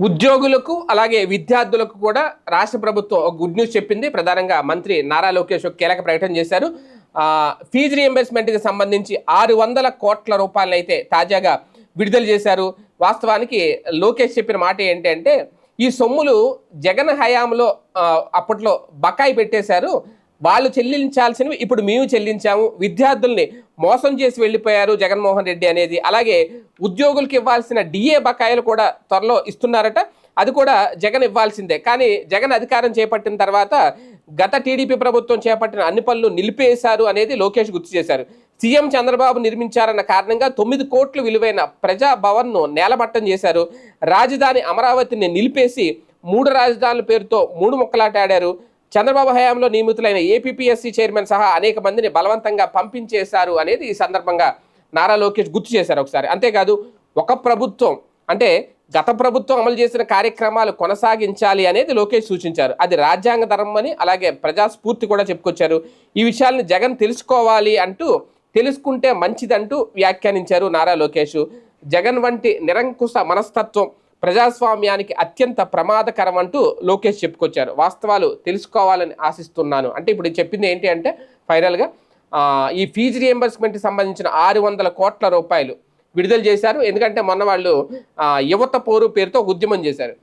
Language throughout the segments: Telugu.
ఉద్యోగులకు అలాగే విద్యార్థులకు కూడా రాష్ట్ర ప్రభుత్వం ఒక గుడ్ న్యూస్ చెప్పింది. ప్రధానంగా మంత్రి నారా లోకేష్ ఒక కీలక ప్రకటన చేశారు. ఫీజు రీఎంబర్స్మెంట్కి సంబంధించి ఆరు వందల కోట్ల రూపాయలు అయితే తాజాగా విడుదల చేశారు. వాస్తవానికి లోకేష్ చెప్పిన మాట ఏంటంటే ఈ సొమ్ములు జగన్ హయాంలో అప్పట్లో బకాయి పెట్టేశారు. వాళ్ళు చెల్లించాల్సినవి ఇప్పుడు మేము చెల్లించాము. విద్యార్థుల్ని మోసం చేసి వెళ్ళిపోయారు జగన్మోహన్ రెడ్డి అనేది. అలాగే ఉద్యోగులకు ఇవ్వాల్సిన డిఏ బకాయిలు కూడా త్వరలో ఇస్తున్నారట. అది కూడా జగన్ ఇవ్వాల్సిందే. కానీ జగన్ అధికారం చేపట్టిన తర్వాత గత టీడీపీ ప్రభుత్వం చేపట్టిన అన్ని పనులు నిలిపేశారు అనేది లోకేష్ గుర్తు చేశారు. సీఎం చంద్రబాబు నిర్మించారన్న కారణంగా తొమ్మిది కోట్లు విలువైన ప్రజాభవన్ను నేలమట్టం చేశారు. రాజధాని అమరావతిని నిలిపేసి మూడు రాజధానుల పేరుతో మూడు ముక్కలాటాడారు. చంద్రబాబు హయాంలో నియమితులైన ఏపీపీఎస్సీ చైర్మన్ సహా అనేక మందిని బలవంతంగా పంపించేశారు అనేది ఈ సందర్భంగా నారా లోకేష్ గుర్తు చేశారు ఒకసారి. అంతేకాదు ఒక ప్రభుత్వం అంటే గత ప్రభుత్వం అమలు చేసిన కార్యక్రమాలు కొనసాగించాలి అనేది లోకేష్ సూచించారు. అది రాజ్యాంగ ధర్మం అని అలాగే ప్రజాస్ఫూర్తి కూడా చెప్పుకొచ్చారు. ఈ విషయాల్ని జగన్ తెలుసుకోవాలి అంటూ తెలుసుకుంటే మంచిదంటూ వ్యాఖ్యానించారు నారా లోకేష్. జగన్ వంటి నిరంకుశ మనస్తత్వం ప్రజాస్వామ్యానికి అత్యంత ప్రమాదకరం అంటూ లోకేష్ చెప్పుకొచ్చారు. వాస్తవాలు తెలుసుకోవాలని ఆశిస్తున్నాను. అంటే ఇప్పుడు చెప్పింది ఏంటి అంటే ఫైనల్గా ఈ ఫీజు రియంబర్స్మెంట్కి సంబంధించిన ఆరు వందల కోట్ల రూపాయలు విడుదల చేశారు. ఎందుకంటే మొన్న వాళ్ళు యువత పోరు పేరుతో ఉద్యమం చేశారు.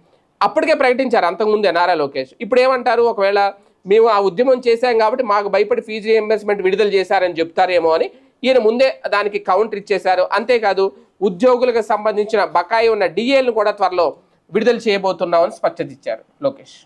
అప్పటికే ప్రకటించారు అంతకుముందే నారా లోకేష్. ఇప్పుడు ఏమంటారు? ఒకవేళ మేము ఆ ఉద్యమం చేశాం కాబట్టి మాకు భయపడి ఫీజు రియంబర్స్మెంట్ విడుదల చేశారని చెప్తారేమో అని ఈయన ముందే దానికి కౌంటర్ ఇచ్చేశారు. అంతేకాదు ఉద్యోగులకు సంబంధించిన బకాయి ఉన్న డిఏలను కూడా త్వరలో విడుదల చేయబోతున్నామని స్పష్టత ఇచ్చారు లోకేష్.